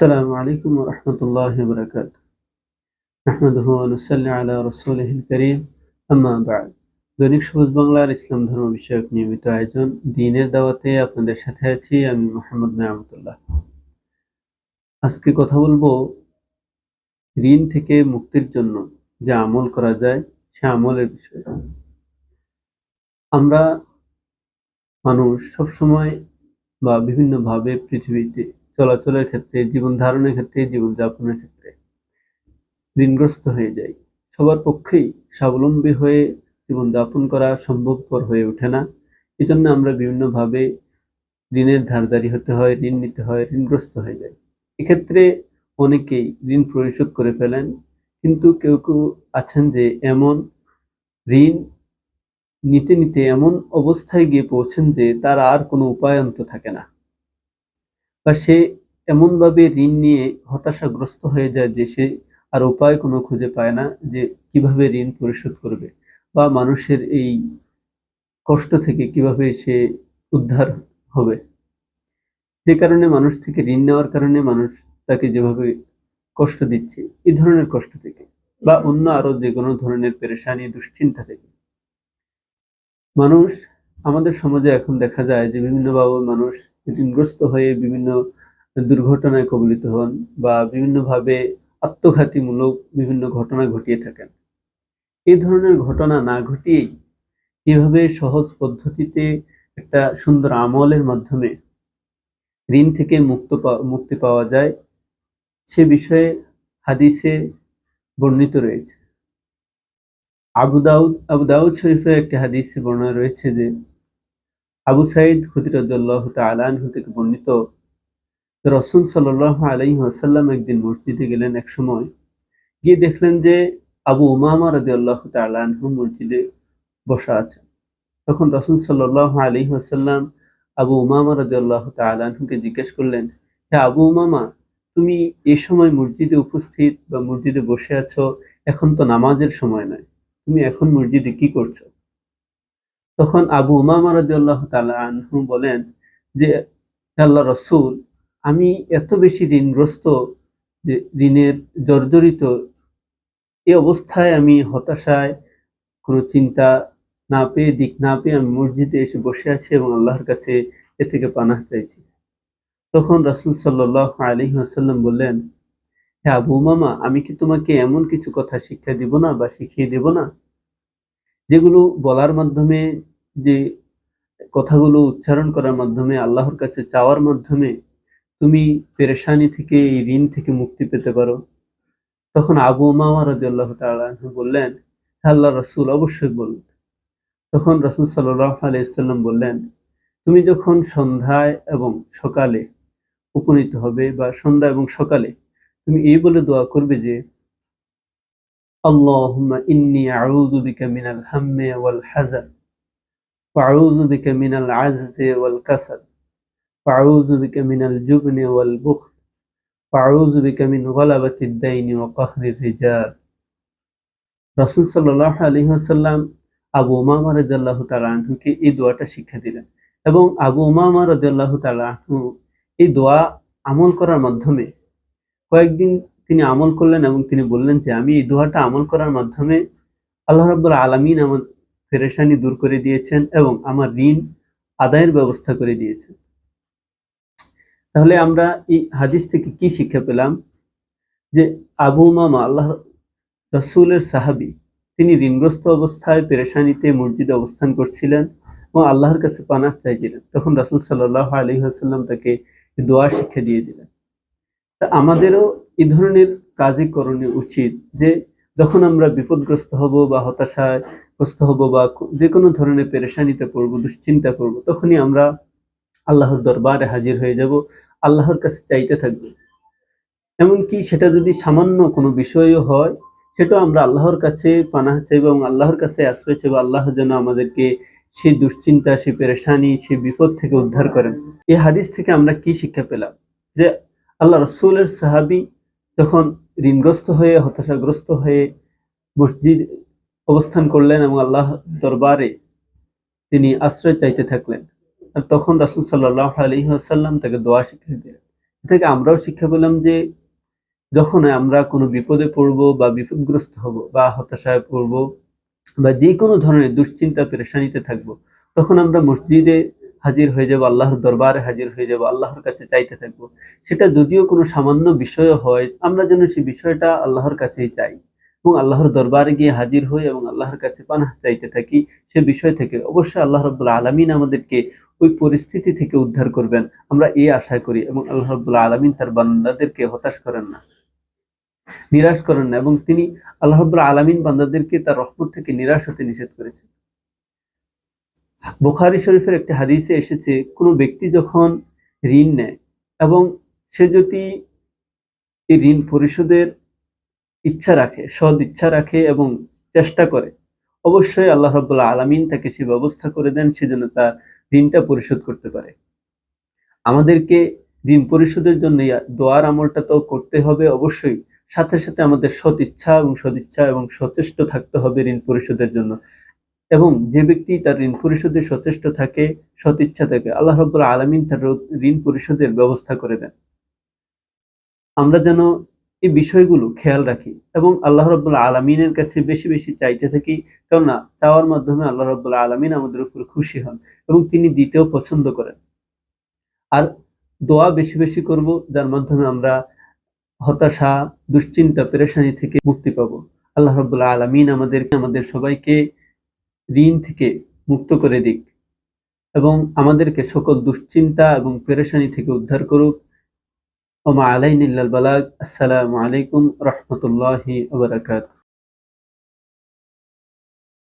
السلام عليكم ورحمة الله وبركاته نحمده ونصلي على رسوله الكريم أما بعد দৈনিক সবুজ বাংলার ইসলাম ধর্ম বিষয়ক নিয়মিত আয়োজন দিনের দাওয়াতে আপনাদের সাথে আছি আমি মোহাম্মদ নায়ামতুল্লাহ আজকে কথা বলবো ঋণ থেকে মুক্তির জন্য যে আমল করা যায় সে আমলের বিষয়ে আমরা মানুষ সবসময় বা বিভিন্নভাবে পৃথিবীতে চলাচলের ক্ষেত্রে, জীবন ধারণের ক্ষেত্রে জীবনযাপনের ক্ষেত্রে। ঋণগ্রস্ত হয়ে যায় সবার পক্ষেই স্বাবলম্বী হয়ে জীবনযাপন করা সম্ভবপর হয়ে ওঠে না। এই জন্য আমরা বিভিন্নভাবে ঋণের ধারদারি হতে হয়, ঋণ নিতে হয়, ঋণগ্রস্ত হয়ে যায় এক্ষেত্রে অনেকেই ঋণ পরিশোধ করে ফেলেন, কিন্তু কেউ কেউ আছেন যে এমন ঋণ নিতে নিতে এমন অবস্থায় গিয়ে পৌঁছেন যে তার আর কোনো উপায়ন্ত থাকে না। বা সে এমনভাবে ঋণ নিয়ে হতাশাগ্রস্ত হয়ে যায় যে সে আর উপায় কোনো খুঁজে পায় না যে কীভাবে ঋণ পরিশোধ করবে বা মানুষের এই কষ্ট থেকে কীভাবে সে উদ্ধার হবে। যে কারণে মানুষ থেকে ঋণ নেওয়ার কারণে মানুষ তাকে যেভাবে কষ্ট দিচ্ছে এই ধরনের কষ্ট থেকে বা অন্য আরও যে কোনো ধরনের পেরেশানি, দুশ্চিন্তা থেকে। মানুষ, আমাদের সমাজে এখন দেখা যায় যে বিভিন্নভাবে মানুষ ঋণগ্রস্ত হয়ে বিভিন্ন দুর্ঘটনায় কবলিত হন বা বিভিন্নভাবে আত্মঘাতীমূলক বিভিন্ন ঘটনা ঘটিয়ে থাকেন। এই ধরনের ঘটনা না ঘটিয়েই কীভাবে সহজ পদ্ধতিতে একটা সুন্দর আমলের মাধ্যমে ঋণ থেকে মুক্ত মুক্তি পাওয়া যায়, সে বিষয়ে হাদিসে বর্ণিত রয়েছে। আবু দাউদ আবু দাউদ শরীফের একটি হাদিসে বর্ণনা রয়েছে যে আবু সাইদ হুদিরাদ্দাল্লাহ তালানহু থেকে বর্ণিত রসুল সাল্লাহ আলাই আসাল্লাম একদিন মসজিদে গেলেন এক সময়। গিয়ে দেখলেন যে আবু উমামা রাজি আল্লাহ তালানহু মসজিদে বসা আছেন তখন রসুল সাল্লাহ আলী আসাল্লাম আবু উমামা রাজি আল্লাহ তালানহুকে জিজ্ঞেস করলেন হ্যাঁ আবু উমামা, তুমি এ সময় মসজিদে উপস্থিত বা মসজিদে বসে আছো? এখন তো নামাজের সময় নয়। তুমি এখন মসজিদে কি করছ? তখন আবু উমামা রাদিয়াল্লাহ তাআলা আনহু বলেন যে আল্লাহ রসুল, আমি এত বেশি ঋণগ্রস্ত যে, ঋণের জর্জরিত এই অবস্থায় আমি হতাশায়, কোনো চিন্তা না পেয়ে, দিক না পেয়ে আমি মসজিদে এসে বসে আছি এবং আল্লাহর কাছে এ থেকে পানাহ চাইছি। তখন রাসুল সাল্লাহ আলী আসাল্লাম বললেন হ্যাঁ আবু মামা আমি কি তোমাকে এমন কিছু কথা শিক্ষা দিব না বা শিখিয়ে দেব না? যেগুলো বলার মাধ্যমে যে কথাগুলো উচ্চারণ করার মাধ্যমে, আল্লাহর কাছে চাওয়ার মাধ্যমে তুমি পেরেশানি থেকে, এই ঋণ থেকে মুক্তি পেতে পারো। তখন আবু মামা রাজি আল্লাহ বললেন হ্যাঁ আল্লাহ রসুল, অবশ্যই বলুন। তখন রসুল সাল্লাহ আলাইসাল্লাম বললেন, তুমি যখন সন্ধ্যায় এবং সকালে উপনীত হবে বা সন্ধ্যা এবং সকালে তুমি এই বলে দোয়া করবে যে, আল্লাহুম্মা ইন্নি আউযু মিনাল হাম্মি ওয়াল হাযান। বিকা মিনাল জুবনি ওয়াল বুখল ওয়াউযু বিকা মিন গলাবাতিদ দাইনি ওয়া কাহরির রিজাল রাসূল সাল্লাল্লাহু আলাইহি ওয়াসাল্লাম আবু উমামা এই দোয়াটা শিক্ষা দিলেন এবং আবু উমামা রাদিয়াল্লাহু তাআলা আনহু এই দোয়া আমল করার মাধ্যমে কয়েকদিন তিনি আমল করলেন এবং তিনি বললেন যে, আমি এই দোয়াটা আমল করার মাধ্যমে আল্লাহ রাব্বুল আলামিন আমার ফেরেশানি দূর করে দিয়েছেন এবং আমার ঋণ আদায়ের ব্যবস্থা করে দিয়েছেন। তাহলে আমরা এই হাদিস থেকে কি শিক্ষা পেলাম? যে আবু মামা আল্লাহ রসুলের সাহাবি, তিনি ঋণগ্রস্ত অবস্থায় পেরেশানিতে মসজিদে অবস্থান করছিলেন এবং আল্লাহর কাছে পানাস চাইছিলেন। তখন রাসুল সাল্লাহ আলী আসাল্লাম তাকে দোয়া শিক্ষা দিয়ে দিলেন। তা আমাদেরও এই ধরনের কাজই করণীয় উচিত যে যখন আমরা বিপদগ্রস্ত হব বা হতাশায় গ্রস্ত হব বা যে কোনো ধরনের পেরেশানিতে পড়ব, দুশ্চিন্তা করব তখনই আমরা আল্লাহর দরবারে হাজির হয়ে যাব, আল্লাহর কাছে চাইতে থাকব। এমনকি সেটা যদি সামান্য কোনো বিষয়ও হয়, সেটা আমরা আল্লাহর কাছে পানাহ চাইব এবং আল্লাহর কাছে আশ্রয় চাইব, আল্লাহ যেন আমাদেরকে সেই দুশ্চিন্তা, সেই পেরেশানি, সেই বিপদ থেকে উদ্ধার করেন। এই হাদিস থেকে আমরা কি শিক্ষা পেলাম? যে আল্লাহ রসুলের সাহাবি যখন ঋণগ্রস্ত হয়ে, হতাশাগ্রস্ত হয়ে মসজিদ অবস্থান করলেন এবং আল্লাহ দরবারে তিনি আশ্রয় চাইতে থাকলেন। আর তখন রাসুল সাল্লাহ আলী আসাল্লাম তাকে দোয়া শিক্ষা দিলেন। থেকে আমরাও শিক্ষা পেলাম যে, যখন আমরা কোনো বিপদে পড়ব বা বিপদগ্রস্ত হব বা হতাশায় পড়ব বা যে কোনো ধরনের দুশ্চিন্তা, পেরেশানিতে থাকব, তখন আমরা মসজিদে হাজির হয়ে যাব, আল্লাহর দরবারে হাজির হয়ে যাব, আল্লাহর কাছে চাইতে থাকব। সেটা যদিও কোনো সামান্য বিষয় হয়, আমরা যেন সেই বিষয়টা আল্লাহর কাছেই চাই এবং আল্লাহর দরবারে গিয়ে হাজির হই এবং আল্লাহর কাছে পানাহ চাইতে থাকি, সে বিষয় থেকে অবশ্যই আল্লাহ রব্বুল্লাহ আলমিন আমাদেরকে ওই পরিস্থিতি থেকে উদ্ধার করবেন। আমরা এই আশা করি এবং আল্লাহ রব্বুল্লাহ আলমিন তার বান্দাদেরকে হতাশ করেন না, নিরাশ করেন না এবং তিনি আল্লাহ রব্বুল্লাহ আলমিন বান্দাদেরকে তার রহমত থেকে নিরাশ হতে নিষেধ করেছেন। বুখারি শরীফের একটি হাদিসে এসেছে, কোনো ব্যক্তি যখন ঋণ নেয় এবং সে যদি এই ঋণ পরিশোধের ইচ্ছা রাখে সদ ইচ্ছা রাখে এবং চেষ্টা করে, অবশ্যই আল্লাহ রব্বুল্লাহ আলমিন তাকে সে ব্যবস্থা করে দেন সেজন্য তার ঋণটা পরিশোধ করতে পারে। আমাদেরকে ঋণ পরিশোধের জন্য দোয়ার আমলটা তো করতে হবে অবশ্যই, সাথে সাথে আমাদের সৎ ইচ্ছা এবং সদিচ্ছা এবং সচেষ্ট থাকতে হবে ঋণ পরিশোধের জন্য। এবং যে ব্যক্তি তার ঋণ পরিশোধে সচেষ্ট থাকে, সৎ ইচ্ছা থাকে, আল্লাহ রব্বুল আলমিন তার ঋণ পরিশোধের ব্যবস্থা করে দেন। আমরা যেন এই বিষয়গুলো খেয়াল রাখি এবং আল্লাহ রব্বুল্লাহ আলমিনের কাছে বেশি বেশি চাইতে থাকি, কেননা চাওয়ার মাধ্যমে আল্লাহ রব্বুল্লাহ আলমিন আমাদের উপর খুশি হন এবং তিনি দিতেও পছন্দ করেন। আর দোয়া বেশি বেশি করব, যার মাধ্যমে আমরা হতাশা, দুশ্চিন্তা, পেরেশানি থেকে মুক্তি পাবো। আল্লাহ রব্বুল্লাহ আলমিন আমাদেরকে, আমাদের সবাইকে ঋণ থেকে মুক্ত করে দিক এবং আমাদেরকে সকল দুশ্চিন্তা এবং পেরেশানি থেকে উদ্ধার করুক। ওমা আলাইনিল্লাল বালাক আসসালামু আলাইকুম রহমতুল্লাহি ওবরাকাতুহ